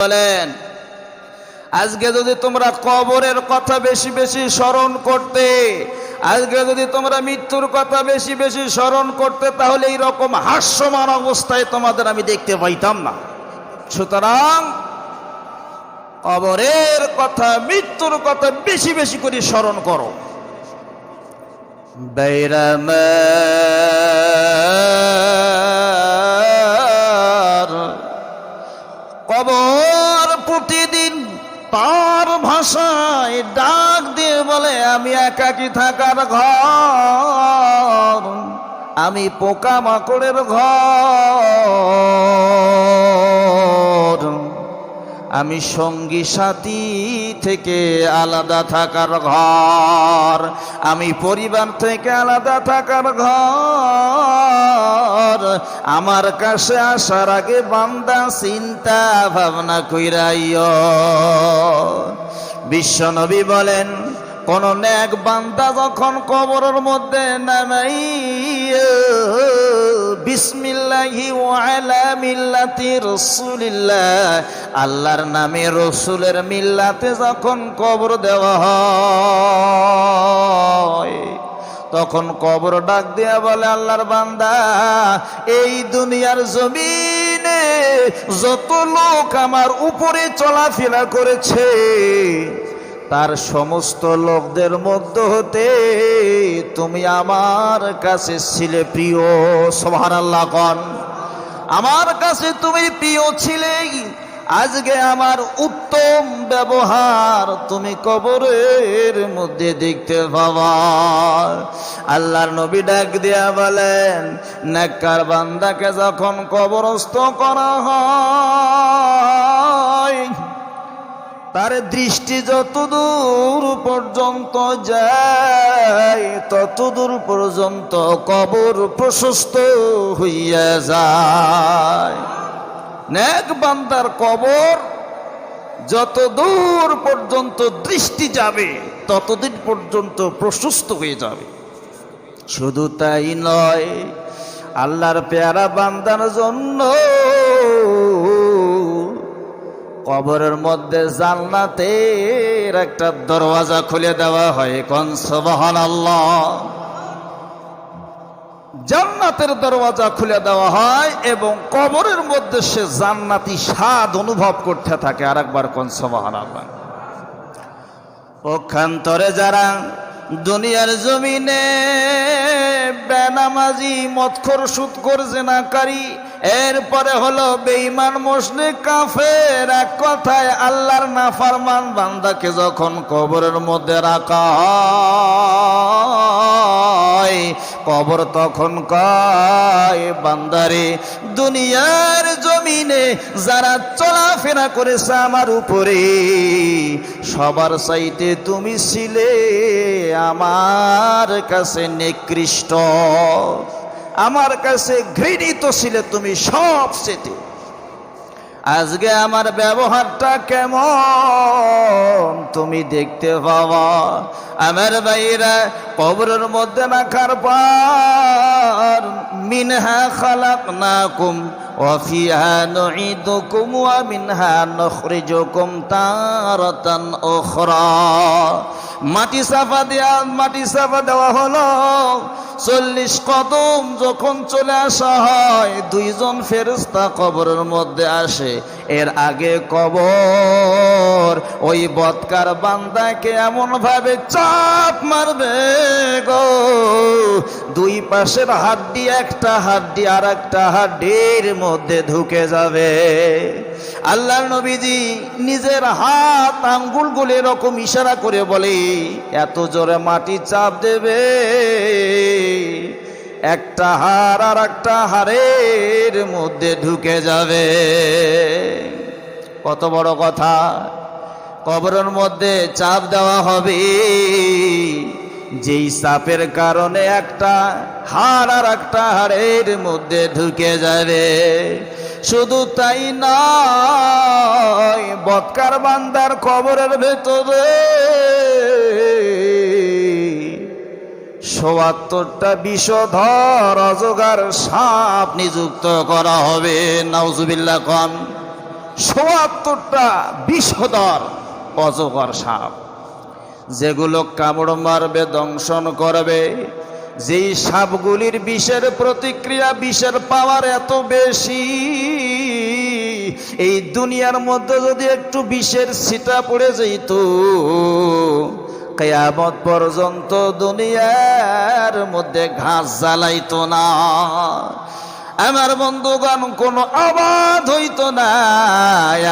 বলেন, আজকে যদি তোমরা কবরের কথা বেশি বেশি স্মরণ করতে, আজকে যদি তোমরা মৃত্যুর কথা বেশি বেশি স্মরণ করতে, তাহলে এই রকম হাস্যমান অবস্থায় তোমাদের আমি দেখতে পাইতাম না। সুতরাং কবরের কথা, মৃত্যুর কথা বেশি বেশি করে স্মরণ করো। বেরামার কবর ভাষায় ডাক দিয়ে বলে, আমি একাকি থাকার ঘর? আমি পোকা মাকড়ের ঘর। আমি সঙ্গী সাথী থেকে আলাদা থাকার ঘর। আমি পরিবার থেকে আলাদা থাকার ঘর। আমার কাছে আসার আগে বান্দা চিন্তা ভাবনা কইরাইয় বিশ্বনবী বলেন, কোন ন্যাক বান্দা যখন কবরের মধ্যে নামাই বিসমিল্লাহি ওয়ালা মিল্লাতি রাসূলিল্লাহ, আল্লাহর নামে রসুলের মিল্লাতে যখন কবর দেওয়া হয়, তখন কবর ডাক দিয়া বলে, আল্লাহর বান্দা, এই দুনিয়ার জমিনে যত লোক আমার উপরে চলাফেরা করেছে, তার সমস্ত লোকদের মধ্য হতে তুমি আমার কাছে ছিলে প্রিয়। সোহান আল্লাহ আমার কাছে তুমি প্রিয় ছিলে আজকে আমার উত্তম ব্যবহার তুমি কবরের মধ্যে দেখতে পাবা। আল্লাহর নবী ডাক দিয়া বলেন, নেককার বান্দাকে যখন কবরস্থ করা হয়, তার দৃষ্টি যতদূর পর্যন্ত যায়, ততদূর পর্যন্ত কবর প্রশস্ত হইয়া যায়। নেক বান্দার কবর যত দূর পর্যন্ত দৃষ্টি যাবে, ততদিন পর্যন্ত প্রশস্ত হয়ে যাবে। শুধু তাই নয়, আল্লাহর পেয়ারা বান্দার জন্য কবরের মধ্যে জান্নাতের একটা দরওয়াজা খুলে দেওয়া হয়। কন সুবহান আল্লাহ জান্নাতের দরওয়াজা খুলে দেওয়া হয় এবং কবরের মধ্যে সে জান্নাতি স্বাদ অনুভব করতে থাকে। আর একবার সুবহান আল্লাহ পক্ষান্তরে যারা দুনিয়ার জমিনে বেনামাজি, মৎখর, সুৎখর, জেনাকারী, এরপরে হলো বেঈমান মুসলে কাফের, এক কথায় আল্লাহর নাফারমান বান্দাকে যখন কবরের মধ্যে রাখা কবর তখন কয়, বান্দারে, দুনিয়ার জমিনে যারা চলাফেরা করেছে আমার উপরে, সবার সাইতে তুমি ছিলে আমার কাছে নিকৃষ্ট, আমার কাছে ঘৃণিত ছিলে তুমি সব সেতে আজকে আমার ব্যবহারটা কেমন? তুমি দেখতে পাওয়া আমার বাইরা কবরের মধ্যে রাখার পর, মিনহা খালাক না কুম وفيها نعيدكم ومنها نخرجكم تارة أخرى মাটি চাপা দেওয়া মাটি চাপা দেওয়া হলো চল্লিশ কদম যখন চলে আসা হয় দুইজন ফেরস্তা কবরের মধ্যে আসে এর আগে কবর ওই বৎকার বান্দাকে এমন ভাবে চাপ মারবে গো দুই পাশের হাড্ডি একটা হাড্ডি আর একটা হাড্ডির মধ্যে ঢুকে যাবে। আল্লাহ নবীজি নিজের হাত আঙ্গুলগুলো এরকম ইশারা করে বলে, এত জোরে মাটি চাপ দেবে। একটা হার আর একটা হারের মধ্যে ঢুকে যাবে। কত বড় কথা। কবরের মধ্যে চাপ দেওয়া হবে। যেই চাপের কারণে একটা হাড় আর একটা হাড়ের মধ্যে ঢুকে যাবে শুধু তাই নয়, বৎকার বান্দার কবরের ভেতরে সোয়াত্তরটা বিষধর অজগার সাপ নিযুক্ত করা হবে। নাউজুবিল্লা খান সোয়াত্তরটা বিষধর অজগর সাপ। যেগুলো কামড় মারবে, দংশন করবে, যেই সাপগুলির বিষের প্রতিক্রিয়া, বিষের পাওয়ার এত বেশি, এই দুনিয়ার মধ্যে যদি একটু বিষের ছিটা পড়ে যেত, কেয়ামত পর্যন্ত দুনিয়ার মধ্যে ঘাস জ্বালাইতো না। আমার বন্ধুগণ, কোনো আবাদ হইত না,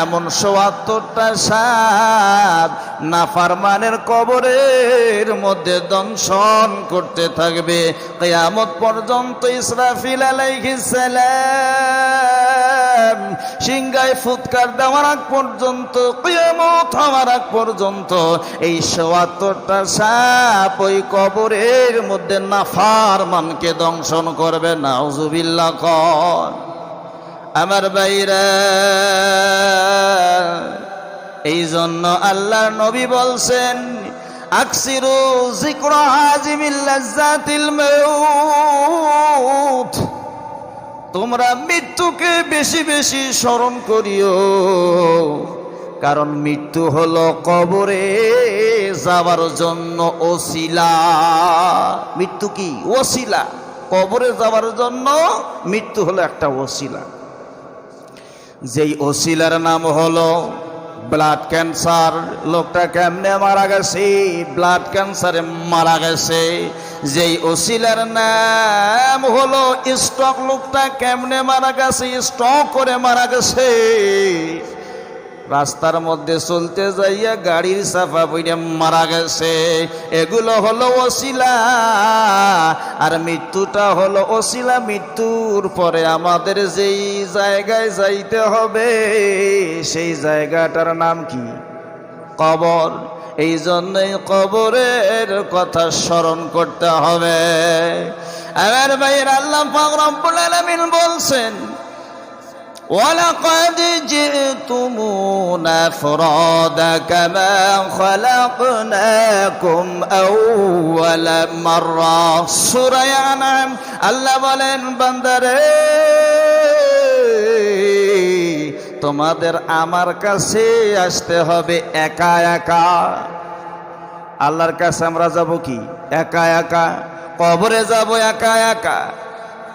এমন সোয়াত্তরটা সাপ নাফারমানের কবরের মধ্যে দংশন করতে থাকবে। কেয়ামত পর্যন্ত ইসরাফিল আলাইহিস সালাম সিংগায় ফুৎকার দেওয়ার আগ পর্যন্ত, কিয়ামত হওয়ার আগ পর্যন্ত, এই সোয়াত্তরটা সাপ ওই কবরের মধ্যে নাফার মানকে দংশন করবে, নাউজুবিল্লাহ কর। আমার বাইরা এই জন্য আল্লাহর নবী বলছেন, আকসিরু জিক্র হাজিমিল্লাজাতিল মাউত। তোমরা মৃত্যুকে বেশি বেশি স্মরণ করিও। কারণ মৃত্যু হলো কবরে যাবার জন্য ওসিলা। মৃত্যু কি? ওসিলা। কবরে যাবার জন্য মৃত্যু হলো একটা ওসিলা। যেই ওসিলার নাম হলো ব্লাড ক্যান্সার লোকটা কেমনে মারা গেছে? ব্লাড ক্যান্সারে মারা গেছে। যেই ওসিলার নাম হলো স্টক লোকটা কেমনে মারা গেছে? স্টক করে মারা গেছে। রাস্তার মধ্যে চলতে যাইয়া গাড়ির সাফা পইরে মারা গেছে। এগুলো হলো অশিলা, আর মৃত্যুটা হলো অশিলা মৃত্যুর পরে আমাদের যেই জায়গায় যাইতে হবে, সেই জায়গাটার নাম কি? কবর। এই জন্যই কবরের কথা স্মরণ করতে হবে। আমার ভাইয়ের আল্লাহ রব্বুল আলামিন বলছেন ولقد جئتمونا فرادا كما خلقناكم أول مرة سورة أنعام আল্লাহ বলেন বান্দারে তোমাদের আমার কাছে আসতে হবে একা একা আল্লাহর কাছে আমরা যাব কি একা একা কবরে যাব একা একা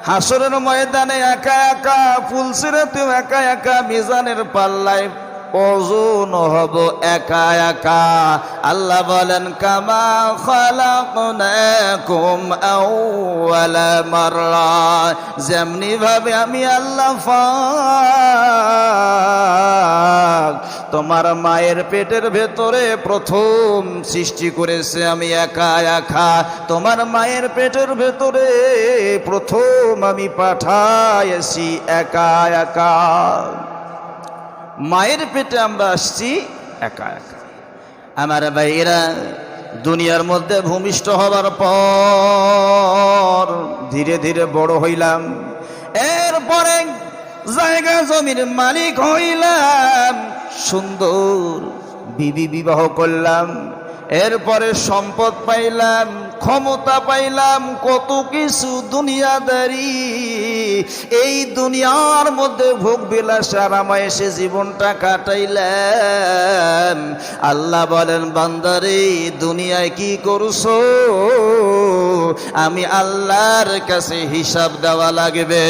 হাসরের ময়দানে একা একা ফুলসিরে তুই একা একা মিজানের পাল্লায় ওজন হব একা একা। আল্লাহ বলেন, কামা খালাকুম আউওয়ালা যেমনি ভাবে আমি আল্লাহ তোমার মায়ের পেটের ভেতরে প্রথম সৃষ্টি করেছে আমি একা একা। তোমার মায়ের পেটের ভেতরে প্রথম আমি পাঠাইছি একা একা। মায়ের পেটে আমরা আসছি একা একা। আমার ভাইয়েরা, দুনিয়ার মধ্যে ভূমিষ্ঠ হবার পর ধীরে ধীরে বড় হইলাম। এরপরে জায়গা জমির মালিক হইলাম, সুন্দর বিবি বিবাহ করলাম। এরপরে সম্পদ পাইলাম ক্ষমতা পাইলাম কত কিছু দুনিয়াদারি। এই দুনিয়ার মধ্যে ভোগ বিলাস আরামায় এসে জীবনটা কাটাইলাম। আল্লাহ বলেন, বান্দারে, দুনিয়ায় কি করছ? আমি আল্লাহর কাছে হিসাব দেওয়া লাগবে।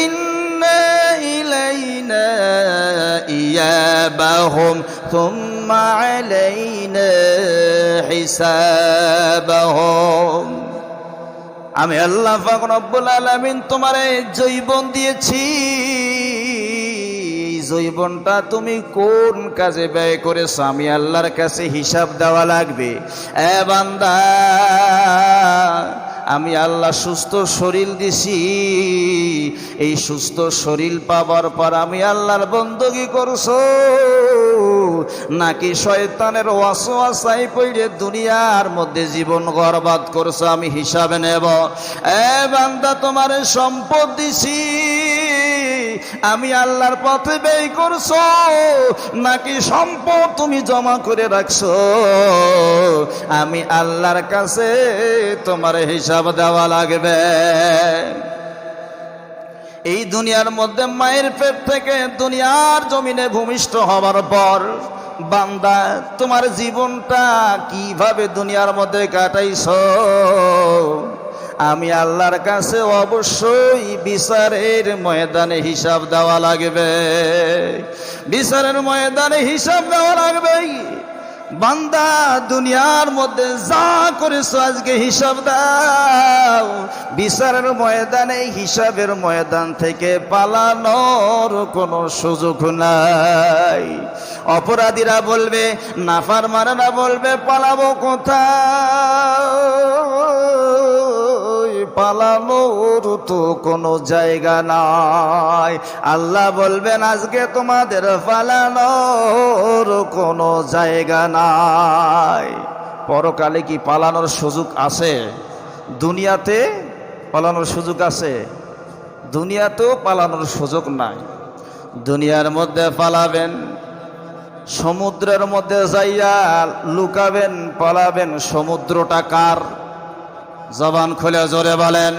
ইন إيابهم ثم علينا حسابهم আমি আল্লাহ পাক রব্বুল আলামিন তোমার এই জৈবন দিয়েছি এই জৈবনটা তুমি কোন কাজে ব্যয় করেছো আমি আল্লাহর কাছে হিসাব দেওয়া লাগবে এ বান্দা আমি আল্লাহ সুস্থ শরীর দিছি। এই সুস্থ শরীর পাবার পর আমি আল্লাহর বন্দগি করছ। নাকি শয়তানের ওয়াসওয়াসাই পড়ে দুনিয়ার মধ্যে জীবন গরবাদ করছ? আমি হিসাবে নেব। এ বান্দা, তোমার সম্পদ দিছি। আমি আল্লাহর পথে ব্যয় করছ? নাকি সম্পদ তুমি জমা করে রাখছো? আমি আল্লাহর কাছে তোমার হিসাব দেওয়া লাগবে। এই দুনিয়ার মধ্যে মায়ের পেট থেকে দুনিয়ার জমিনে ভূমিষ্ঠ হবার পর বান্দা, তোমার জীবনটা কীভাবে দুনিয়ার মধ্যে কাটাইছ? আমি আল্লাহর কাছে অবশ্যই বিচারের ময়দানে হিসাব দেওয়া লাগবে। বিচারের ময়দানে হিসাব দেওয়া লাগবে। বান্দা দুনিয়ার মধ্যে যা করেছ আজকে হিসাব দাও। বিচারের ময়দানে হিসাবের ময়দান থেকে পালানোর কোনো সুযোগ নাই। অপরাধীরা বলবে নাফার মারারা বলবে, পালাবো কোথায়? পালানোর তো কোনো জায়গা নাই। আল্লাহ বলবেন, আজকে তোমাদের পালানোর কোনো জায়গা নাই। পরকালে কি পালানোর সুযোগ আছে? দুনিয়াতে পালানোর সুযোগ আছে? দুনিয়াতেও পালানোর সুযোগ নাই। দুনিয়ার মধ্যে পালাবেন, সমুদ্রের মধ্যে যাইয়া লুকাবেন, পালাবেন, সমুদ্রটা কার? জবান খুলে জোরে বলেন,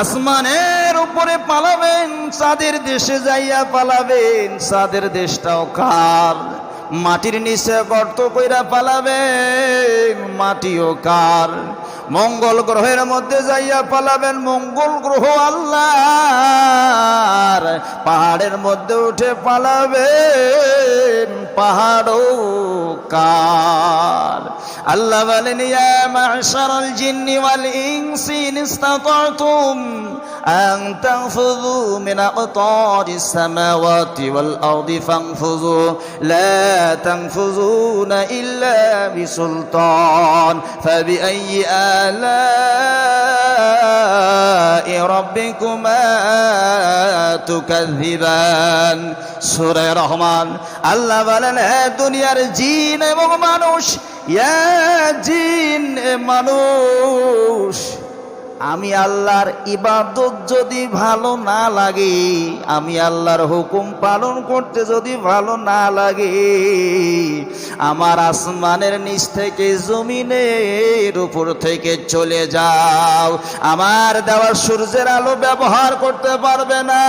আসমানের উপরে পালাবেন, চাঁদের দেশে যাইয়া পালাবেন, চাঁদের দেশটাও কার? মাটির নিচে গর্ত কইরা পালাবেন, মাটিও কার? মঙ্গল গ্রহের মধ্যে যাইয়া পালাবেন, মঙ্গল গ্রহ আল্লাহ। পাহাড়ের মধ্যে উঠে পালাবেন পাহাড়ও কার আল্লাহ বলেন ইয়া মাশারাল জিন্নি ওয়াল ইনসি ইন ইসতাতাতুম আন তানফুযু মিন আকতারিস সামাওয়াতি ওয়াল আরদি ফানফুযু লা তানফুযুনা ইল্লা বিসুলতান ফাবিআইয়ি আলাই রাব্বিকুমা তুকাযযিবান সূরা রহমান। আল্লাহ বলেন হে দুনিয়ার জিন এবং মানুষ ইয়া জিন এ মানুষ। আমি আল্লাহর ইবাদত যদি ভালো না লাগে, আমি আল্লাহর হুকুম পালন করতে যদি ভালো না লাগে, আমার আসমানের নিচ থেকে জমিনের উপর থেকে চলে যাও। আমার দেওয়া সূর্যের আলো ব্যবহার করতে পারবে না,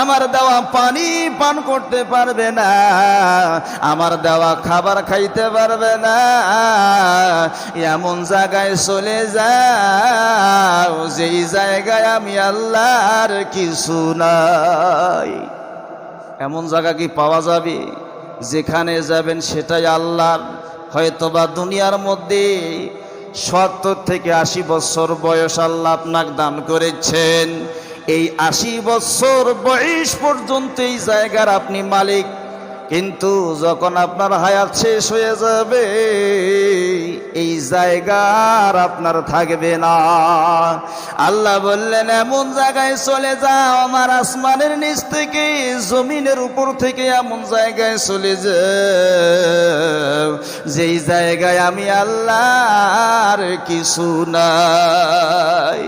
আমার দেওয়া পানি পান করতে পারবে না, আমার দেওয়া খাবার খাইতে পারবে না। এমন জায়গায় চলে যাও, যেই জায়গায় আমি আল্লাহর কিছু নাই। এমন জায়গা কি পাওয়া যাবে? যেখানে যাবেন সেটাই আল্লাহর। হয়তোবা দুনিয়ার মধ্যে সত্তর থেকে আশি বছর বয়স আল্লাহ আপনাকে দান করেছেন। এই আশি বছর বয়স পর্যন্ত এই জায়গার আপনি মালিক। কিন্তু যখন আপনার হায়াত শেষ হয়ে যাবে, এই জায়গার আপনার থাকবে না। আল্লাহ বললেন, এমন জায়গায় চলে যাও, আমার আসমানের নিচ থেকে, জমিনের উপর থেকে এমন জায়গায় চলে যেই জায়গায় আমি আল্লাহর কিছু নাই।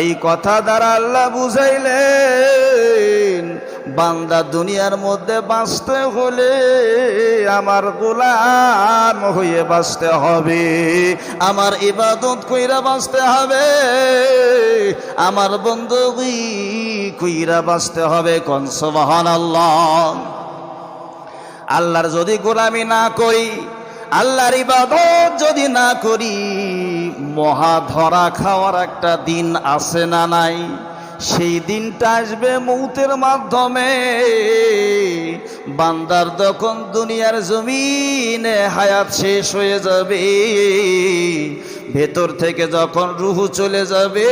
এই কথা দ্বারা আল্লাহ বুঝাইলেন বান্দা দুনিয়ার মধ্যে বাঁচতে হলে আমার গোলাম হয়ে বাঁচতে হবে। আমার ইবাদত কইরা বাঁচতে হবে। আমার বন্ধু কইরা বাঁচতে হবে। কনসবাহান আল্লাহ আল্লাহর যদি গোলামি না করি, আল্লাহর ইবাদত যদি না করি, মহা ধরা খাওয়ার একটা দিন আছে না নাই? সেই দিনটা আসবে মৌতের মাধ্যমে। বান্দার তখন দুনিয়ার জমিনে হায়াত শেষ হয়ে যাবে, ভেতর থেকে যখন রুহু চলে যাবে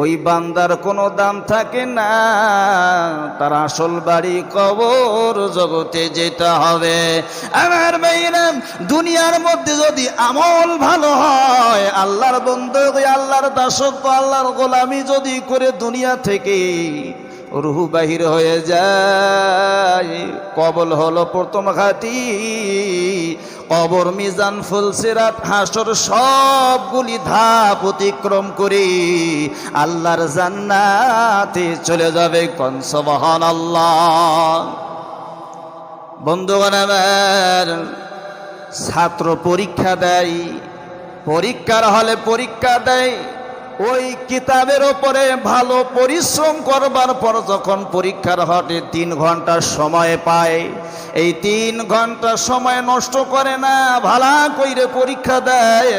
ওই বান্দার কোনো দাম থাকে না। তার আসল বাড়ি, কবর জগতে যেতে হবে। আমার মেয়েরাম দুনিয়ার মধ্যে যদি আমল ভালো হয়, আল্লাহর বন্ধু আল্লাহর দাসত্ব, আল্লাহর গোলামি যদি করে দুনিয়া থেকে রুহু বাহির হয়ে যায়, কবল হলো প্রথম ঘাটি। কবর মিজান ফুলসিরাত হাসর সবগুলি ধাপ অতিক্রম করে। আল্লাহর জান্নাতে চলে যাবে কনসবহান আল্লাহ বন্ধুগণ আমার, ছাত্র পরীক্ষা দেয়, পরীক্ষার হলে পরীক্ষা দেয় ওই কিতাবের ওপরে ভালো পরিশ্রম করবার পর যখন পরীক্ষার হটে, তিন ঘণ্টা সময় পায়। এই তিন ঘণ্টা সময় নষ্ট করে না, ভালা কইরে পরীক্ষা দেয়।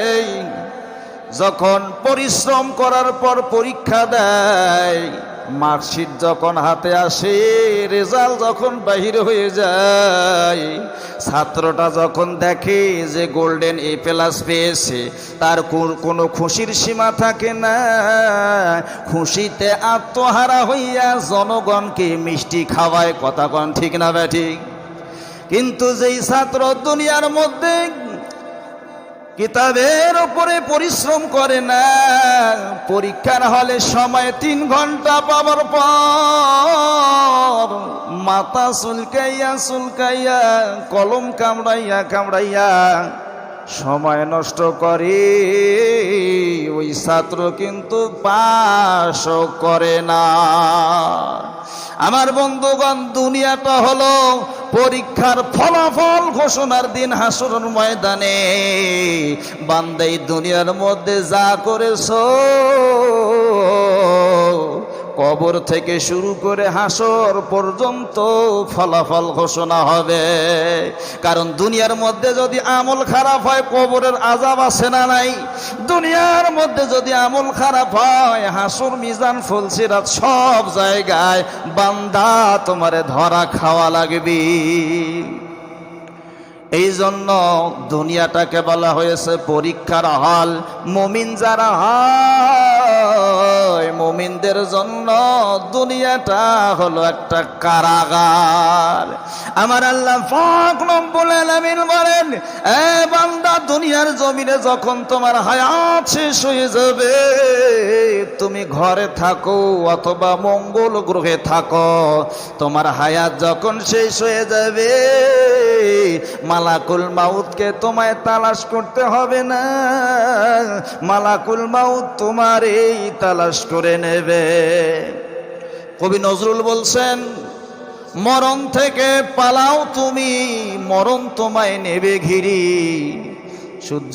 যখন পরিশ্রম করার পর পরীক্ষা দেয় মার্কশিট যখন হাতে আসে, রেজাল্ট যখন বাহির হয়ে যায়, ছাত্রটা যখন দেখে যে গোল্ডেন এ প্লাস পেয়েছে, তার কোন- খুশির সীমা থাকে না। খুশিতে আত্মহারা হইয়া জনগণকে মিষ্টি খাওয়ায়, কথা কন ঠিক না ব্যাঠিক? কিন্তু যেই ছাত্র দুনিয়ার মধ্যে কিতাবের ওপরে পরিশ্রম করে না। পরীক্ষার হলে সময় তিন ঘণ্টা পাবার পর মাথা চুলকাইয়া চুলকাইয়া, কলম কামড়াইয়া কামড়াইয়া সময় নষ্ট করে, ওই ছাত্র কিন্তু পাশ করে না। আমার বন্ধুগণ, দুনিয়াটা হলো পরীক্ষার ফলাফল ঘোষণার দিন হাসুরের ময়দানে। বান্দাই দুনিয়ার মধ্যে যা করেছ কবর থেকে শুরু করে হাসর পর্যন্ত ফলাফল ঘোষণা হবে। কারণ দুনিয়ার মধ্যে যদি আমল খারাপ হয়, কবরের আজাব আছে না নাই। দুনিয়ার মধ্যে যদি আমল খারাপ হয়, হাসুর, মিজান ফুলসিরাত সব জায়গায় বান্দা তোমারে ধরা খাওয়া লাগবে। এই জন্য দুনিয়াটাকে বলা হয়েছে পরীক্ষার হল, মুমিন যারা হয় মুমিনদের জন্য দুনিয়াটা হলো একটা কারাগার। আমার আল্লাহ আলামিন বলেন, এ বান্দা, দুনিয়ার জমিনে যখন তোমার হায়াত শেষ হয়ে যাবে, তুমি ঘরে থাকো অথবা মঙ্গল গ্রহে থাকো। তোমার হায়াত যখন শেষ হয়ে যাবে, মালাকুল মাউতকে তোমায় তালাশ করতে হবে না। মালাকুল মাউত তোমার এই তালাশ করে নেবে। কবি নজরুল বলছেন, মরণ থেকে পালাও তুমি, মরণ তোমায় নেবে ঘিরি।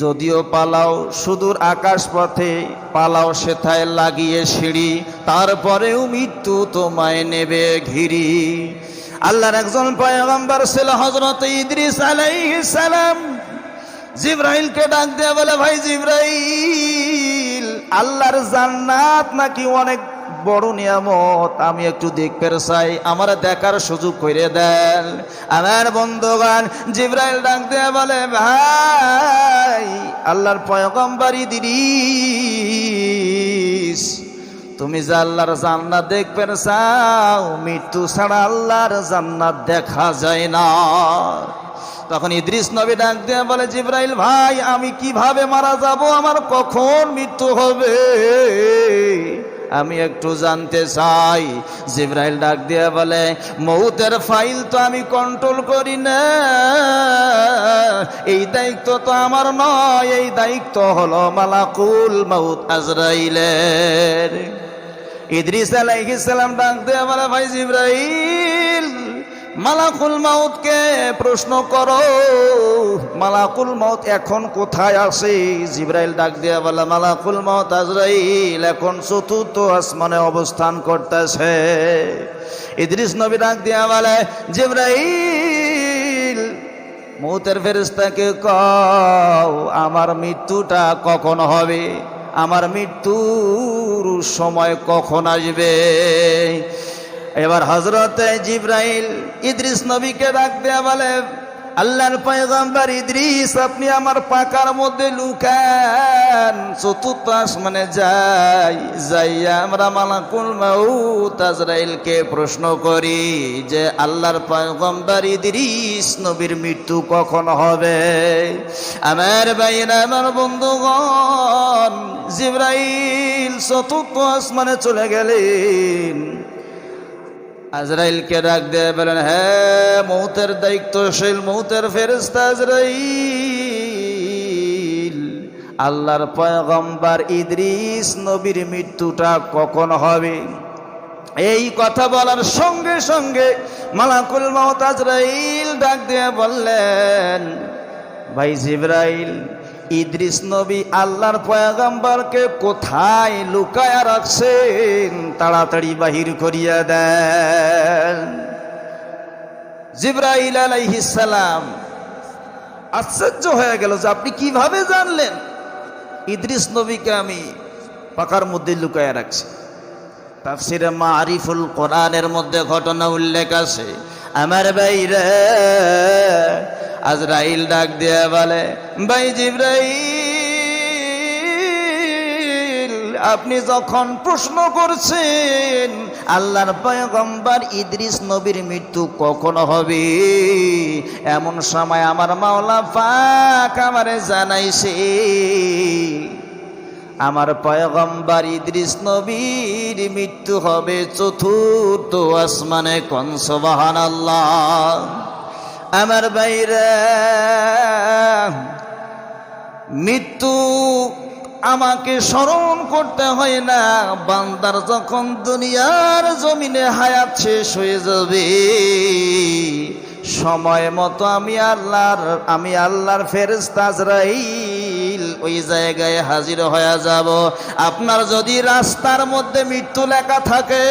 যদিও পালাও, সুদূর আকাশ পথে পালাও, সেথায় লাগিয়ে সিঁড়ি, তারপরেও মৃত্যু তোমায় নেবে ঘিরি। আল্লাহর একজন পয়গম্বর ছিল হজরত ইদ্রিস আলাইহিস সালাম। জিব্রাইলকে ডাক দেয়া বলে, ভাই জিব্রাইল, আল্লাহর জান্নাত নাকি অনেক বড় নিয়ামত, আমি একটু দেখতে চাই, আমার দেখার সুযোগ করে দেন। আমার বন্ধুগান জিব্রাইল ডাক দেয়া বলে, ভাই, আল্লাহর পয়গম্বর ইদ্রিস তুমি যে আল্লাহর জান্নাত দেখবেন চাও, মৃত্যু ছাড়া আল্লাহর জান্নাত দেখা যায় না। তখন ইদ্রিস নবী ডাক দিয়ে বলে, জিব্রাইল ভাই, আমি কীভাবে মারা যাব? আমার কখন মৃত্যু হবে? আমি একটু জানতে চাই। জিব্রাইল ডাক দিয়ে বলে, মৌতের ফাইল তো আমি কন্ট্রোল করি না। এই দায়িত্ব তো আমার নয়, এই দায়িত্ব হলো মালাকুল মৌত আজরাইলের। ইদ্রিস আলাইহিস সালাম ডাক দিয়ে বলে, ভাই জিব্রাইল মালাকুল মাউতকে প্রশ্ন করো, মালাকুল মাউত এখন কোথায় আছে? জিব্রাইল ডাক দিয়া বলে, মালাকুল মাউত আজরাইল, এখন চতুর্থ আসমানে অবস্থান করতেছে। ইদ্রিস নবী ডাক দিয়া বলে, জিব্রাইল, মৌতের ফেরেস্তাকে কও, আমার মৃত্যুটা কখন হবে? আমার মৃত্যুর সময় কখন আসবে? এবার হজরতে জিব্রাইল ইদ্রিস নবীকে ডাক দেয়া বলে, আল্লাহর পয়গম্বর ইদ্রিস, আপনি আমার পাকার মধ্যে লুকান। চতুর্থ আসমানে যাই, যাইয়া আমরা মালাকুল মাউত আজরাইলকে প্রশ্ন করি যে, আল্লাহর পয়গম্বর ইদ্রিস নবীর মৃত্যু কখন হবে? আমার ভাইরা আমার বন্ধুগণ, জিব্রাইল চতুর্থ আসমানে চলে গেলেন। আজরাইলকে ডাক দিয়ে বলেন হ্যাঁ মৌতের দায়িত্বশীল মৌতের ফেরেস্তা আজরাইল, আল্লাহর পয়গম্বর ইদ্রিস নবীর মৃত্যুটা কখন হবে? এই কথা বলার সঙ্গে সঙ্গে মালাকুল মাউত আজরাইল ডাক দিয়ে বললেন, ভাই জিব্রাইল ইদ্রিস নবী আল্লাহর পয়গাম্বারকে কোথায় লুকায়া রাখছেন? তাড়াতাড়ি বাহির করিয়া দেন। জিব্রাইল আলাইহিস সালাম আশ্চর্য হয়ে গেল যে আপনি কীভাবে জানলেন? ইদ্রিস নবীকে আমি পাকার মধ্যে লুকায়া রাখছি। তাফসিরে মারিফুল কোরআনের মধ্যে ঘটনা উল্লেখ আছে। আমার বাইরে আজরাইল ডাক দিয়ে বলে, ভাই জিব্রাইল, আপনি যখন প্রশ্ন করছেন, আল্লাহর পয়গম্বর ইদ্রিস নবীর মৃত্যু কখন হবে? এমন সময় আমার মাওলা পাক আমারে জানাইছে, আমার পয়গম্বর ইদ্রিস নবীর মৃত্যু হবে চতুর্থ আসমানে কনসবাহান আল্লাহ আমার বাইরে মৃত্যু আমাকে স্মরণ করতে হয় না। বান্দার যখন দুনিয়ার জমিনে হায়াত শেষ হয়ে যাবে, সময় মতো আমি আল্লাহর আমি আল্লাহর ফেরেস্তাজরাইল ওই জায়গায় হাজির হয়ে যাব। আপনার যদি রাস্তার মধ্যে মৃত্যু লেখা থাকে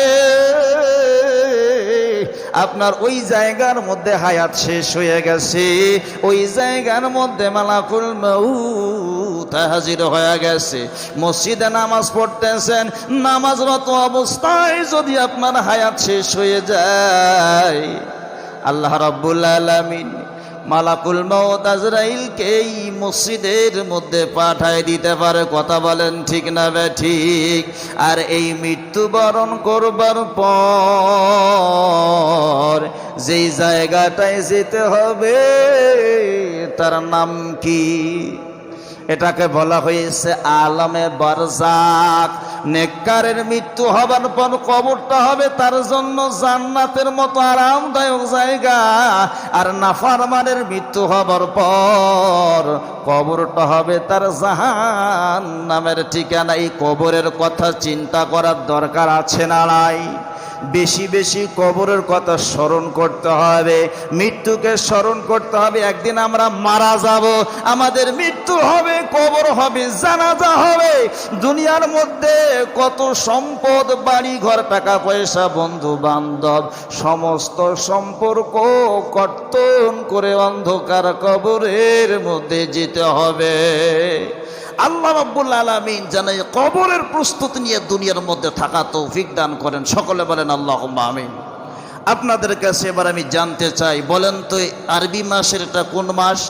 আপনার ওই জায়গার মধ্যে হায়াত শেষ হয়ে গেছে। ওই জায়গার মধ্যে মালাকুল হাজির হয়ে গেছে। মসজিদে নামাজ পড়তেছেন, নামাজরত অবস্থায় যদি আপনার হায়াত শেষ হয়ে যায়, আল্লাহ রব্বুল আলামিন মালাকুল মৌত আজরাইলকে এই মসজিদের মধ্যে পাঠায় দিতে পারে। কথা বলেন ঠিক না বে ঠিক? আর এই মৃত্যুবরণ করবার পর যেই জায়গাটায় যেতে হবে, তার নাম কি? এটাকে বলা হয়েছে আলমে বারজাক। নেককারের মৃত্যু হবার পর কবরটা হবে তার জন্য জান্নাতের মতো আরামদায়ক জায়গা। আর নাফারমানের মৃত্যু হবার পর কবরটা হবে তার জাহান নামের ঠিকানা এই কবরের কথা চিন্তা করার দরকার আছে না নাই? বেশি বেশি কবরের কথা স্মরণ করতে হবে। মৃত্যুকে স্মরণ করতে হবে। একদিন আমরা মারা যাব। আমাদের মৃত্যু হবে, কবর হবে, জানাজা হবে। দুনিয়ার মধ্যে কত সম্পদ বাড়ি ঘর টাকা পয়সা বন্ধু বান্ধব সমস্ত সম্পর্ক কর্তন করে অন্ধকার কবরের মধ্যে যেতে হবে। আল্লাহ রাব্বুল আলামিন এই কবরের প্রস্তুতি নিয়ে দুনিয়ার মধ্যে থাকা তৌফিক দান করেন। সকলে বলেন আল্লাহ আমিন। আপনাদের কাছে এবার আমি জানতে চাই, বলেন তো আরবি মাসের এটা কোন মাস?